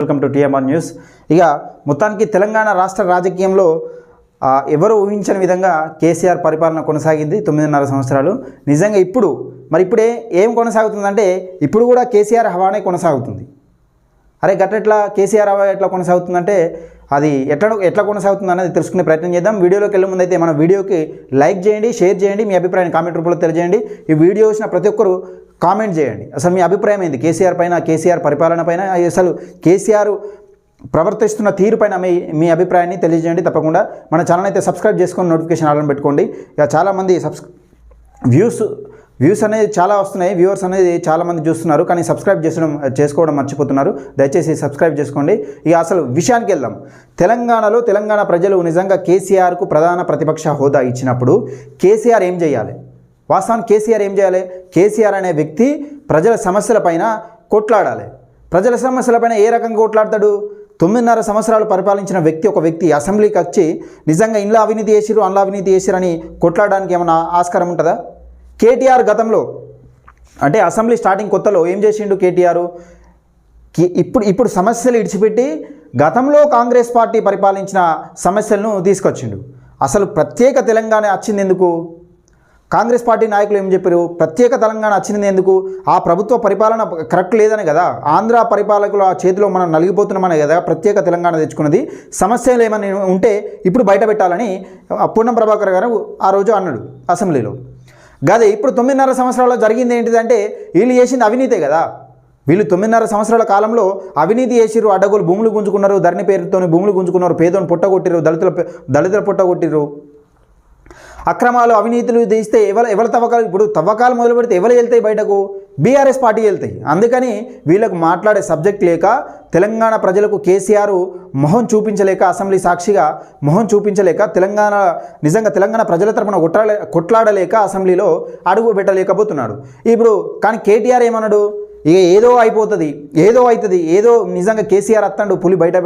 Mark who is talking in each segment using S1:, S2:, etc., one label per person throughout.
S1: Welcome to TMR news ఇక మొత్తానికి తెలంగాణ రాష్ట్ర రాజకీయంలో ఎవరు ఊహించని విధంగా కేసీఆర్ పరిపాలన కొనసాగింది తొమ్మిదిన్నర సంవత్సరాలు. నిజంగా ఇప్పుడు మరి ఇప్పుడే ఏం కొనసాగుతుందంటే ఇప్పుడు కూడా కేసీఆర్ హవానే కొనసాగుతుంది. అరే గట్లెట్లా కేసీఆర్ హవా ఎట్లా కొనసాగుతుందంటే అది ఎట్లా ఎట్లా కొనసాగుతుంది అనేది తెలుసుకునే ప్రయత్నం చేద్దాం. వీడియోలోకి వెళ్ళే ముందు అయితే మన వీడియోకి లైక్ చేయండి షేర్ చేయండి మీ అభిప్రాయాన్ని కామెంట్ రూపంలో తెలియజేయండి. ఈ వీడియో వచ్చిన ప్రతి ఒక్కరు కామెంట్ చేయండి. అసలు మీ అభిప్రాయం ఏంది? కేసీఆర్ పైన కేసీఆర్ పరిపాలన పైన అసలు కేసీఆర్ ప్రవర్తిస్తున్న తీరు పైన మీ మీ అభిప్రాయాన్ని తెలియజేయండి తప్పకుండా. మన ఛానల్ అయితే సబ్స్క్రైబ్ చేసుకొని నోటిఫికేషన్ ఆర్డర్ పెట్టుకోండి. ఇక చాలామంది సబ్స్ వ్యూస్ వ్యూస్ అనేది చాలా వస్తున్నాయి. వ్యూవర్స్ అనేది చాలామంది చూస్తున్నారు. కానీ సబ్స్క్రైబ్ చేసడం చేసుకోవడం మర్చిపోతున్నారు. దయచేసి సబ్స్క్రైబ్ చేసుకోండి. ఇక అసలు విషయానికి వెళ్దాం. తెలంగాణలో తెలంగాణ ప్రజలు నిజంగా కేసీఆర్కు ప్రధాన ప్రతిపక్ష హోదా ఇచ్చినప్పుడు కేసీఆర్ ఏం చేయాలి? వాస్తవానికి కేసీఆర్ ఏం చేయాలి? కేసీఆర్ అనే వ్యక్తి ప్రజల సమస్యలపైన కొట్లాడాలి. ప్రజల సమస్యలపైన ఏ రకంగా కొట్లాడతాడు? తొమ్మిదిన్నర సంవత్సరాలు పరిపాలించిన వ్యక్తి ఒక వ్యక్తి అసెంబ్లీకి వచ్చి నిజంగా ఇంట్లో అవినీతి చేసిరు అన్లా అవినీతి చేసిరని కొట్లాడడానికి ఏమైనా ఆస్కారం ఉంటుందా? కేటీఆర్ గతంలో అంటే అసెంబ్లీ స్టార్టింగ్ కొత్తలో ఏం చేసిండు కేటీఆర్? ఇప్పుడు ఇప్పుడు సమస్యలు ఇడిచిపెట్టి గతంలో కాంగ్రెస్ పార్టీ పరిపాలించిన సమస్యలను తీసుకొచ్చిండు. అసలు ప్రత్యేక తెలంగాణ వచ్చింది ఎందుకు? కాంగ్రెస్ పార్టీ నాయకులు ఏం చెప్పారు? ప్రత్యేక తెలంగాణ వచ్చింది ఎందుకు? ఆ ప్రభుత్వ పరిపాలన కరెక్ట్ లేదని కదా? ఆంధ్ర పరిపాలకుల చేతిలో మనం నలిగిపోతున్నామని కదా? ప్రత్యేక తెలంగాణ తెచ్చుకున్నది. సమస్యలు ఏమైనా ఉంటే ఇప్పుడు బయట పెట్టాలని పూర్ణం ప్రభాకర్ గారు ఆ రోజు అన్నాడు అసెంబ్లీలో. గదే ఇప్పుడు తొమ్మిదిన్నర సంవత్సరాల్లో జరిగింది ఏంటిదంటే వీళ్ళు చేసింది అవినీతే కదా. వీళ్ళు తొమ్మిదిన్నర సంవత్సరాల కాలంలో అవినీతి చేసిరు అడ్డగోలు భూములు గుంజుకున్నారు ధరణి పేరుతోని భూములు గుంజుకున్నారు పేదోని పొట్టగొట్టిరు దళితుల దళితుల పొట్టగొట్టిరు అక్రమాలు అవినీతులు తీస్తే ఎవరు ఎవరి తవ్వకాలు ఇప్పుడు తవ్వకాలు మొదలు పెడితే ఎవరు వెళ్తాయి బయటకు? బీఆర్ఎస్ పార్టీ వెళ్తాయి. అందుకని వీళ్ళకు మాట్లాడే సబ్జెక్ట్ లేక తెలంగాణ ప్రజలకు కేసీఆర్ మొహం చూపించలేక అసెంబ్లీ సాక్షిగా మొహం చూపించలేక తెలంగాణ నిజంగా తెలంగాణ ప్రజల తరపున కొట్లాడే కొట్లాడలేక అసెంబ్లీలో అడుగు పెట్టలేకపోతున్నాడు. ఇప్పుడు కానీ కేటీఆర్ ఏమన్నాడు? ఇక ఏదో అయిపోతుంది ఏదో అవుతుంది ఏదో నిజంగా కేసీఆర్ అత్తండు పులి బయట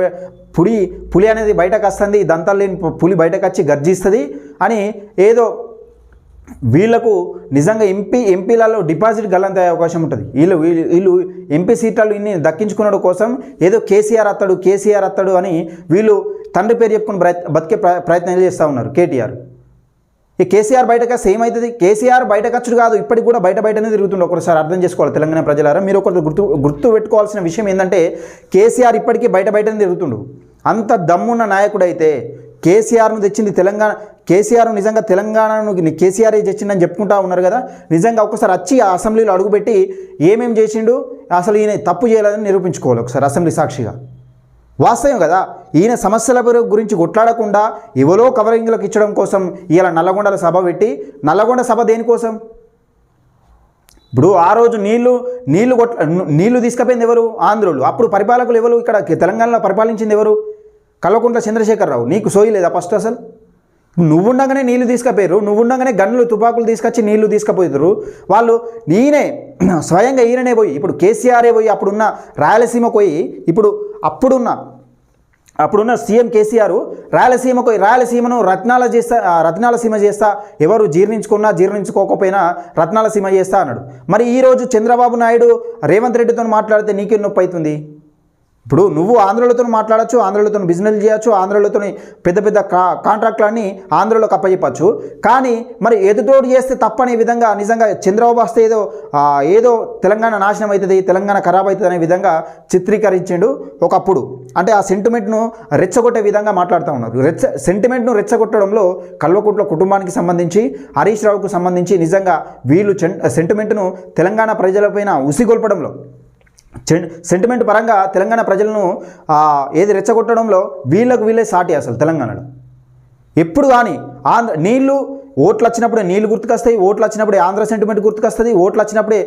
S1: పులి పులి అనేది బయటకు వస్తుంది దంతాలు లేని పులి బయటకు వచ్చి గర్జిస్తుంది అని ఏదో వీళ్ళకు నిజంగా ఎంపీ ఎంపీలలో డిపాజిట్ గల్లంత అవకాశం ఉంటుంది. వీళ్ళు వీళ్ళు వీళ్ళు ఎంపీ సీట్లలో ఇన్ని దక్కించుకున్నడు కోసం ఏదో కేసీఆర్ అత్తడు కేసీఆర్ అత్తడు అని వీళ్ళు తండ్రి పేరు చెప్పుకుని బతికే ప్ర- ప్రయత్నం చేస్తూ ఉన్నారు కేటీఆర్. ఈ కేసీఆర్ బయటకు సేమ్ అవుతుంది కేసీఆర్ బయటకు వచ్చుడు కాదు. ఇప్పటికి కూడా బయట బయటనే తిరుగుతుండే. ఒకసారి అర్థం చేసుకోవాలి తెలంగాణ ప్రజలారా. మీరు ఒకరు గుర్తు గుర్తు పెట్టుకోవాల్సిన విషయం ఏంటంటే కేసీఆర్ ఇప్పటికీ బయట బయటనే తిరుగుతుండు. అంత దమ్మున్న నాయకుడు అయితే కేసీఆర్ను తెచ్చింది తెలంగాణ కేసీఆర్ నిజంగా తెలంగాణను కేసీఆర్ చేసిండని చెప్పుకుంటా ఉన్నారు కదా. నిజంగా ఒకసారి వచ్చి ఆ అసెంబ్లీలో అడుగుపెట్టి ఏమేం చేసిండు అసలు ఈయన తప్పు చేయలేదని నిరూపించుకోవాలి ఒకసారి అసెంబ్లీ సాక్షిగా. వాస్తవం కదా ఈయన సమస్యల గురించి కొట్లాడకుండా ఎవరో కవరింగ్లకు ఇచ్చడం కోసం ఇలా నల్లగొండల సభ పెట్టి నల్లగొండ సభ దేనికోసం ఇప్పుడు ఆ రోజు నీళ్ళు నీళ్ళు కొట్ల నీళ్ళు తీసుకుపోయింది ఎవరు? ఆంధ్రులు. అప్పుడు పరిపాలకులు ఎవరు? ఇక్కడ తెలంగాణలో పరిపాలించింది ఎవరు? కల్వకుంట్ల చంద్రశేఖరరావు. నీకు సోయి లేదా ఫస్ట్ అసలు? నువ్వుండగానే నీళ్ళు తీసుకుపోయారు నువ్వుండగానే గన్నులు తుపాకులు తీసుకొచ్చి నీళ్ళు తీసుకుపోయారు వాళ్ళు నేనే స్వయంగా ఈయననే పోయి ఇప్పుడు కేసీఆరే పోయి అప్పుడున్న రాయలసీమ పోయి ఇప్పుడు అప్పుడున్న అప్పుడున్న సీఎం కేసీఆర్ రాయలసీమకు రాయలసీమను రత్నాల చేస్తా రత్నాల సీమ చేస్తా ఎవరు జీర్ణించుకున్నా జీర్ణించుకోకపోయినా రత్నాల సీమ చేస్తా అన్నాడు. మరి ఈరోజు చంద్రబాబు నాయుడు రేవంత్ రెడ్డితో మాట్లాడితే నీకే నొప్పి అవుతుంది? ఇప్పుడు నువ్వు ఆంధ్రులతో మాట్లాడచ్చు ఆంధ్రులతో బిజినెస్ చేయొచ్చు ఆంధ్రులతో పెద్ద పెద్ద కా కాంట్రాక్ట్లన్నీ ఆంధ్రలో అప్పచెప్పచ్చు కానీ మరి ఎదుటోడు చేస్తే తప్పనే విధంగా నిజంగా చంద్రబాబు వస్తే ఏదో ఏదో తెలంగాణ నాశనం అవుతుంది తెలంగాణ ఖరాబ్ అవుతుంది అనే విధంగా చిత్రీకరించిండు ఒకప్పుడు. అంటే ఆ సెంటిమెంట్ను రెచ్చగొట్టే విధంగా మాట్లాడుతూ ఉన్నారు. రెచ్చ సెంటిమెంట్ను రెచ్చగొట్టడంలో కల్వకుట్ల కుటుంబానికి సంబంధించి హరీష్ రావుకు సంబంధించి నిజంగా వీళ్ళు సెంటిమెంట్ను తెలంగాణ ప్రజలపైన ఉసిగొల్పడంలో సెంటిమెంట్ పరంగా తెలంగాణ ప్రజలను ఏది రెచ్చగొట్టడంలో వీళ్ళకు వీళ్ళే సాటి అసలు తెలంగాణలో. ఎప్పుడు కానీ ఆంధ్ర నీళ్ళు ఓట్లు వచ్చినప్పుడే నీళ్ళు గుర్తుకొస్తాయి ఓట్లు వచ్చినప్పుడే ఆంధ్ర సెంటిమెంట్ గుర్తుకొస్తుంది ఓట్లు వచ్చినప్పుడే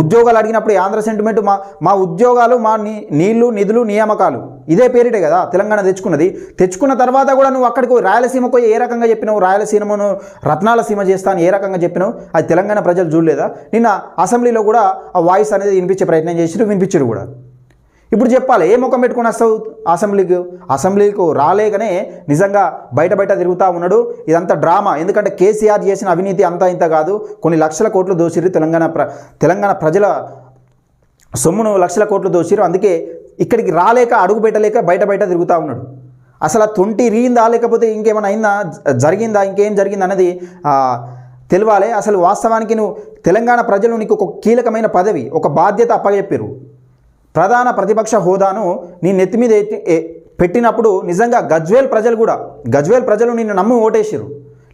S1: ఉద్యోగాలు అడిగినప్పుడే ఆంధ్ర సెంటిమెంట్ మా మా ఉద్యోగాలు మా నీ నీళ్ళు నిధులు నియామకాలు. ఇదే పేరిటే కదా తెలంగాణ తెచ్చుకున్నది. తెచ్చుకున్న తర్వాత కూడా నువ్వు అక్కడికి రాయలసీమకు పోయి ఏ రకంగా చెప్పినావు? రాయలసీమను రత్నాల సీమ చేస్తాను ఏ రకంగా చెప్పినావు? అది తెలంగాణ ప్రజలు చూడలేదా? నిన్న అసెంబ్లీలో కూడా ఆ వాయిస్ అనేది వినిపించే ప్రయత్నం చేసిరు వినిపించారు కూడా. ఇప్పుడు చెప్పాలి ఏ ముఖం పెట్టుకుని వస్తావు అసెంబ్లీకి? అసెంబ్లీకి రాలేకనే నిజంగా బయట బయట తిరుగుతూ ఉన్నాడు. ఇదంతా డ్రామా. ఎందుకంటే కేసీఆర్ చేసిన అవినీతి అంతా ఇంత కాదు. కొన్ని లక్షల కోట్లు దోసిరు తెలంగాణ ప్ర తెలంగాణ ప్రజల సొమ్మును లక్షల కోట్లు దోసిరు అందుకే ఇక్కడికి రాలేక అడుగు పెట్టలేక బయట బయట తిరుగుతూ ఉన్నాడు. అసలు ఆ తొంటి రీయిందా లేకపోతే ఇంకేమైనా అయిందా? జరిగిందా? ఇంకేం జరిగింది అనేది ఆ, అసలు వాస్తవానికి నువ్వు తెలంగాణ ప్రజలు నీకు ఒక కీలకమైన పదవి ఒక బాధ్యత అప్పగెప్పారు ప్రధాన ప్రతిపక్ష హోదాను నీ నెత్తి మీద ఎత్తి- పెట్టినప్పుడు నిజంగా గజ్వేల్ ప్రజలు కూడా గజ్వేల్ ప్రజలు నిన్ను నమ్మి ఓటేసిరు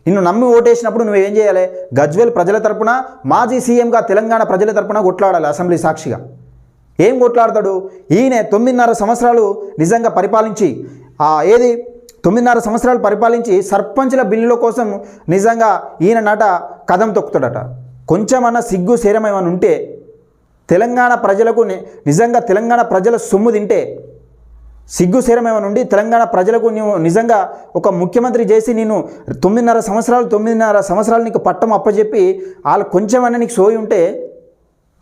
S1: నిన్ను నమ్మి ఓటేసినప్పుడు నువ్వు ఏం చేయాలి? గజ్వేల్ ప్రజల తరపున మాజీ సీఎంగా తెలంగాణ ప్రజల తరపున కొట్లాడాలి అసెంబ్లీ సాక్షిగా. ఏం కొట్లాడతాడు? ఈయన తొమ్మిదిన్నర సంవత్సరాలు నిజంగా పరిపాలించి ఆ ఏది? తొమ్మిదిన్నర సంవత్సరాలు పరిపాలించి సర్పంచ్ల బిల్లుల కోసం నిజంగా ఈయన నట కదం తొక్కుతాడట. కొంచెమన్నా సిగ్గు శరీరం ఏమైనా ఉంటే తెలంగాణ ప్రజలకు నిజంగా తెలంగాణ ప్రజల సొమ్ము తింటే సిగ్గు నుండి ఉండి తెలంగాణ ప్రజలకు నువ్వు నిజంగా ఒక ముఖ్యమంత్రి చేసి నేను తొమ్మిదిన్నర సంవత్సరాలు తొమ్మిదిన్నర సంవత్సరాలు నీకు పట్టం అప్పచెప్పి వాళ్ళు కొంచెమైనా నీకు సోయి ఉంటే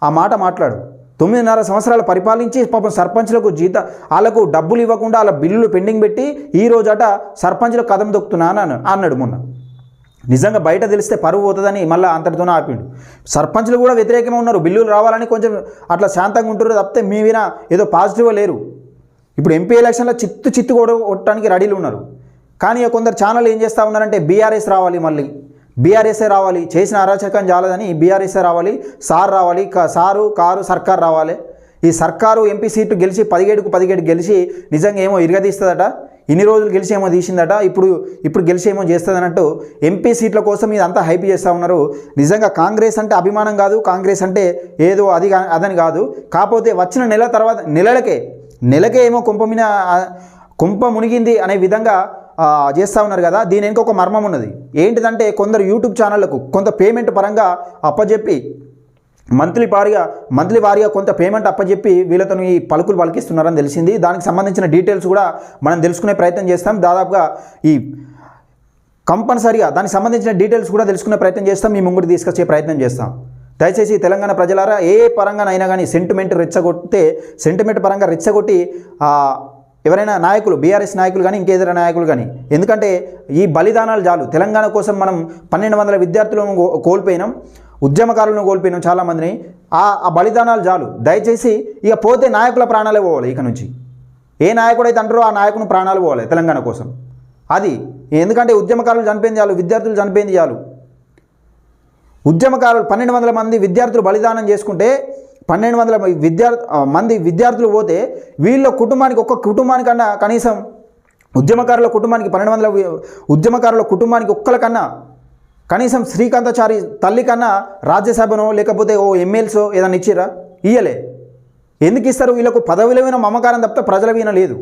S1: ఆ మాట మాట్లాడు. తొమ్మిదిన్నర సంవత్సరాలు పరిపాలించి పాపం సర్పంచ్లకు జీత వాళ్ళకు డబ్బులు ఇవ్వకుండా వాళ్ళ బిల్లులు పెండింగ్ పెట్టి ఈ రోజట సర్పంచ్లకు కదం దొక్కుతున్నా దొక్కుతున్నాను అన్నాడు మొన్న. నిజంగా బయట తెలిస్తే పరువు పోతుందని మళ్ళీ అంతటితోనే ఆపిండు. సర్పంచ్లు కూడా వ్యతిరేకంగా ఉన్నారు. బిల్లులు రావాలని కొంచెం అట్లా శాంతంగా ఉంటారు తప్పితే మీ విన ఏదో పాజిటివ్గా లేరు. ఇప్పుడు ఎంపీ ఎలక్షన్లో చిత్తు చిత్తు కూడా కొట్టడానికి రెడీలు ఉన్నారు. కానీ కొందరు ఛానల్ ఏం చేస్తూ ఉన్నారంటే బీఆర్ఎస్ రావాలి మళ్ళీ. బీఆర్ఎస్ఏ రావాలి. చేసిన అరాచకం చాలదని బీఆర్ఎస్ఏ రావాలి. సార్ రావాలి. సారు కారు సర్కార్ రావాలి. ఈ సర్కారు ఎంపీ సీటు గెలిచి పదిహేడుకు పదిహేడు గెలిచి నిజంగా ఏమో ఇరగదీస్తుందట. ఇన్ని రోజులు గెలిచేమో తీసిందట ఇప్పుడు ఇప్పుడు గెలిచేమో చేస్తుంది అన్నట్టు ఎంపీ సీట్ల కోసం ఇదంతా హైప్ చేస్తూ ఉన్నారు. నిజంగా కాంగ్రెస్ అంటే అభిమానం కాదు కాంగ్రెస్ అంటే ఏదో అది అదని కాదు. కాకపోతే వచ్చిన నెల తర్వాత నెలలకే నెలకే ఏమో కుంపమిన కుంప మునిగింది అనే విధంగా చేస్తూ ఉన్నారు కదా. దీని వెనుక ఒక మర్మం ఉన్నది. ఏంటిదంటే కొందరు యూట్యూబ్ ఛానళ్ళకు కొంత పేమెంట్ పరంగా అప్పజెప్పి మంత్లీ వారిగా మంత్లీ వారిగా కొంత పేమెంట్ అప్పచెప్పి వీళ్ళతో ఈ పలుకులు పలికిస్తున్నారని తెలిసింది. దానికి సంబంధించిన డీటెయిల్స్ కూడా మనం తెలుసుకునే ప్రయత్నం చేస్తాం. దాదాపుగా ఈ కంపల్సరిగా దానికి సంబంధించిన డీటెయిల్స్ కూడా తెలుసుకునే ప్రయత్నం చేస్తాం. మీ ముంగుడు తీసుకొచ్చే ప్రయత్నం చేస్తాం. దయచేసి తెలంగాణ ప్రజలారా ఏ పరంగానైనా కానీ సెంటిమెంట్ రెచ్చగొట్టితే సెంటిమెంట్ పరంగా రెచ్చగొట్టి ఎవరైనా నాయకులు బీఆర్ఎస్ నాయకులు కానీ ఇంకేదైనా నాయకులు కానీ ఎందుకంటే ఈ బలిదానాలు చాలు. తెలంగాణ కోసం మనం పన్నెండు వందల విద్యార్థులను కో- కోల్పోయినాం. ఉద్యమకారులను కోల్పోయినాం చాలామందిని ఆ ఆ బలిదానాలు చాలు. దయచేసి ఇక పోతే నాయకుల ప్రాణాలే పోవాలి ఇక నుంచి. ఏ నాయకుడైతే అంటారో ఆ నాయకుని ప్రాణాలు పోవాలి తెలంగాణ కోసం. అది ఎందుకంటే ఉద్యమకారులు చనిపోయింది చాలు విద్యార్థులు చనిపోయింది చాలు. ఉద్యమకారులు పన్నెండు వందల మంది విద్యార్థులు బలిదానం చేసుకుంటే పన్నెండు వందల విద్యార్థి మంది విద్యార్థులు పోతే వీళ్ళ కుటుంబానికి ఒక్క కుటుంబానికన్నా కనీసం ఉద్యమకారుల కుటుంబానికి పన్నెండు వందల ఉద్యమకారుల కుటుంబానికి ఒక్కరికన్నా కనీసం శ్రీకాంతాచారి తల్లి కన్నా రాజ్యసభనో లేకపోతే ఓ ఎమ్మెల్సో ఏదైనా ఇచ్చిరా ఇయ్యలే. ఎందుకు ఇస్తారు? వీళ్ళకు పదవిలమైన మమకారం తప్ప ప్రజల వీణ లేదు.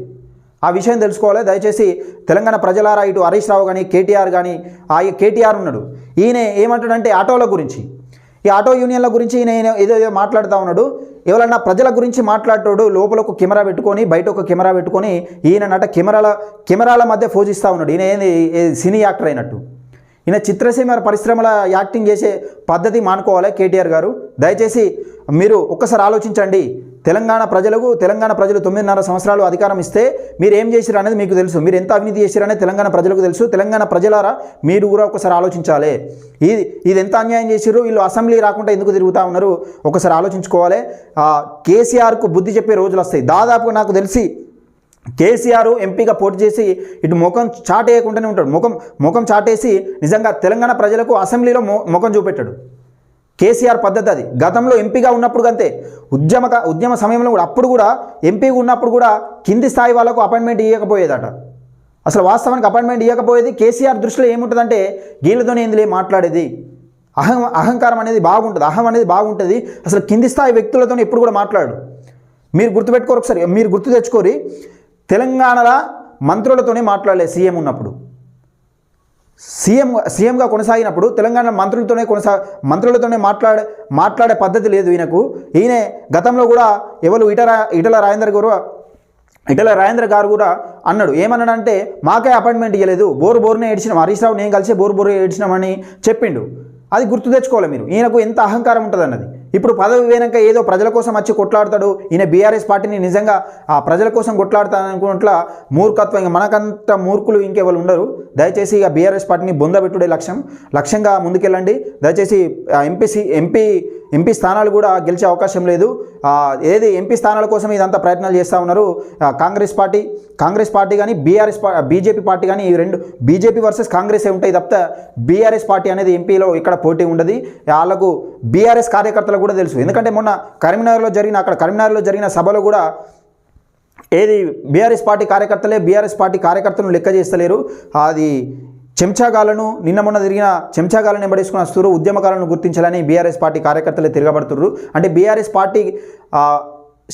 S1: ఆ విషయం తెలుసుకోవాలి. దయచేసి తెలంగాణ ప్రజలారా ఇటు హరీష్ రావు కానీ కేటీఆర్ కానీ ఆ కేటీఆర్ ఉన్నాడు. ఈయన ఏమంటాడంటే ఆటోల గురించి. ఈ ఆటో యూనియన్ల గురించి ఈయన ఏదో ఏదో మాట్లాడుతూ ఉన్నాడు. ఎవరన్నా ప్రజల గురించి మాట్లాడతాడు లోపల ఒక కెమెరా పెట్టుకొని బయట ఒక కెమెరా పెట్టుకొని ఈయన నట కెమెరాల కెమెరాల మధ్య ఫోజిస్తూ ఉన్నాడు. ఈయన ఏంది? సినీ యాక్టర్ అయినట్టు. ఈయన చిత్రసీమ పరిశ్రమల యాక్టింగ్ చేసే పద్ధతి మానుకోవాలి కేటీఆర్ గారు? దయచేసి మీరు ఒక్కసారి ఆలోచించండి. తెలంగాణ ప్రజలకు తెలంగాణ ప్రజలు తొమ్మిదిన్నర సంవత్సరాలు అధికారం ఇస్తే మీరు ఏం చేసిరు అనేది మీకు తెలుసు. మీరు ఎంత అవినీతి చేసిరనేది తెలంగాణ ప్రజలకు తెలుసు. తెలంగాణ ప్రజలారా మీరు కూడా ఒకసారి ఆలోచించాలి. ఇది ఇది ఎంత అన్యాయం చేశారు వీళ్ళు అసెంబ్లీ రాకుండా ఎందుకు తిరుగుతూ ఉన్నారు? ఒకసారి ఆలోచించుకోవాలి. కేసీఆర్కు బుద్ధి చెప్పే రోజులు వస్తాయి. దాదాపుగా నాకు తెలిసి కేసీఆర్ ఎంపీగా పోటీ చేసి ఇటు ముఖం చాటేయకుండానే ఉంటాడు. ముఖం ముఖం చాటేసి నిజంగా తెలంగాణ ప్రజలకు అసెంబ్లీలో ముఖం చూపెట్టాడు. కేసీఆర్ పద్ధతి అది. గతంలో ఎంపీగా ఉన్నప్పుడు అంతే. ఉద్యమ ఉద్యమ సమయంలో కూడా అప్పుడు కూడా ఎంపీగా ఉన్నప్పుడు కూడా కింది స్థాయి వాళ్ళకు అపాయింట్మెంట్ ఇవ్వకపోయేదట అసలు వాస్తవానికి అపాయింట్మెంట్ ఇవ్వకపోయేది కేసీఆర్ దృష్టిలో ఏముంటుందంటే వీళ్ళతోనే ఎందులే మాట్లాడేది? అహం అహంకారం అనేది బాగుంటుంది. అహం అనేది బాగుంటుంది. అసలు కింది స్థాయి వ్యక్తులతో ఎప్పుడు కూడా మాట్లాడు మీరు గుర్తుపెట్టుకోరు ఒకసారి. మీరు గుర్తు తెచ్చుకోరి. తెలంగాణలో మంత్రులతోనే మాట్లాడలేదు సీఎం ఉన్నప్పుడు. సీఎం సీఎంగా కొనసాగినప్పుడు తెలంగాణ మంత్రులతోనే కొనసా మంత్రులతోనే మాట్లాడే మాట్లాడే పద్ధతి లేదు ఈయనకు. ఈయన గతంలో కూడా ఎవరు ఇటల ఇటల రాజేందర్ గారు ఇటల రాజేంద్ర గారు కూడా అన్నాడు. ఏమన్నాడంటే మాకే అపాయింట్మెంట్ ఇవ్వలేదు బోరు బోరునే ఏడ్చినాం. హరీష్ రావు నేను కలిసి బోరు బోరు ఏడ్చినామని చెప్పిండు. అది గుర్తు తెచ్చుకోవాలి మీరు. ఈయనకు ఎంత అహంకారం ఉంటుంది అన్నది ఇప్పుడు పదవి వేయనాక ఏదో ప్రజల కోసం వచ్చి కొట్లాడతాడు. ఈయన బీఆర్ఎస్ పార్టీని నిజంగా ఆ ప్రజల కోసం కొట్లాడతాననుకున్నట్ల మూర్ఖత్వం ఇంకా మనకంత మూర్ఖులు ఇంకెవరు ఉండరు. దయచేసి ఇక బీఆర్ఎస్ పార్టీని బొందబెట్టుడే లక్ష్యం. లక్ష్యంగా ముందుకెళ్ళండి. దయచేసి ఎంపీసీ ఎంపీ ఎంపీ స్థానాలు కూడా గెలిచే అవకాశం లేదు. ఏది ఎంపీ స్థానాల కోసం ఇదంతా ప్రయత్నాలు చేస్తూ ఉన్నారు. కాంగ్రెస్ పార్టీ కాంగ్రెస్ పార్టీ కానీ బీఆర్ఎస్ బీజేపీ పార్టీ కానీ ఈ రెండు బీజేపీ వర్సెస్ కాంగ్రెస్ ఉంటాయి తప్ప బీఆర్ఎస్ పార్టీ అనేది ఎంపీలో ఇక్కడ పోటీ ఉండదు. వాళ్ళకు బీఆర్ఎస్ కార్యకర్తలు కూడా తెలుసు. ఎందుకంటే మొన్న కరీంనగర్లో జరిగిన అక్కడ కరీంనగర్లో జరిగిన సభలో కూడా ఏది బీఆర్ఎస్ పార్టీ కార్యకర్తలే బీఆర్ఎస్ పార్టీ కార్యకర్తలను లెక్క చేస్తలేరు. అది చెంచాగాలను నిన్న మొన్న తిరిగిన చెంచాగాలను ఎంబడేసుకుని వస్తున్నారు ఉద్యమకాలను గుర్తించాలని బీఆర్ఎస్ పార్టీ కార్యకర్తలు తిరగబడుతున్నారు అంటే బీఆర్ఎస్ పార్టీ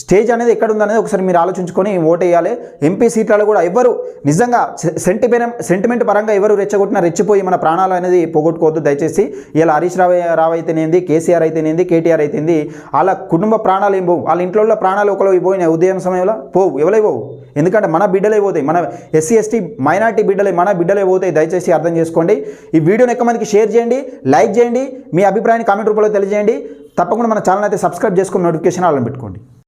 S1: స్టేజ్ అనేది ఎక్కడ ఉందనేది ఒకసారి మీరు ఆలోచించుకొని ఓట్ వేయాలి. ఎంపీ సీట్లలో కూడా ఎవరు నిజంగా సెంటిమెంట్ సెంటిమెంట్ పరంగా ఎవరు రెచ్చగొట్టినా రెచ్చిపోయి మన ప్రాణాలు అనేది పోగొట్టుకోవద్దు. దయచేసి ఇలా హరీష్ రావు రావు అయితేనేంది కేసీఆర్ అయితేనేంది కేటీఆర్ అయితేంది వాళ్ళ కుటుంబ ప్రాణాలు ఏం పోవు. వాళ్ళ ఇంట్లో ప్రాణాలు ఒకరు పోయినాయి ఉదయం సమయంలో. పోవు ఎవరై పోవు. ఎందుకంటే మన బిడ్డలే పోతాయి. మన ఎస్సీ ఎస్టీ మైనార్టీ బిడ్డలే మన బిడ్డలే పోతాయి. దయచేసి అర్థం చేసుకోండి. ఈ వీడియోని ఎక్కువ మందికి షేర్ చేయండి లైక్ చేయండి మీ అభిప్రాయాన్ని కామెంట్ రూపంలో తెలియజేయండి. తప్పకుండా మన ఛానల్ అయితే సబ్స్క్రైబ్ చేసుకుని నోటిఫికేషన్ ఆన్ పెట్టుకోండి.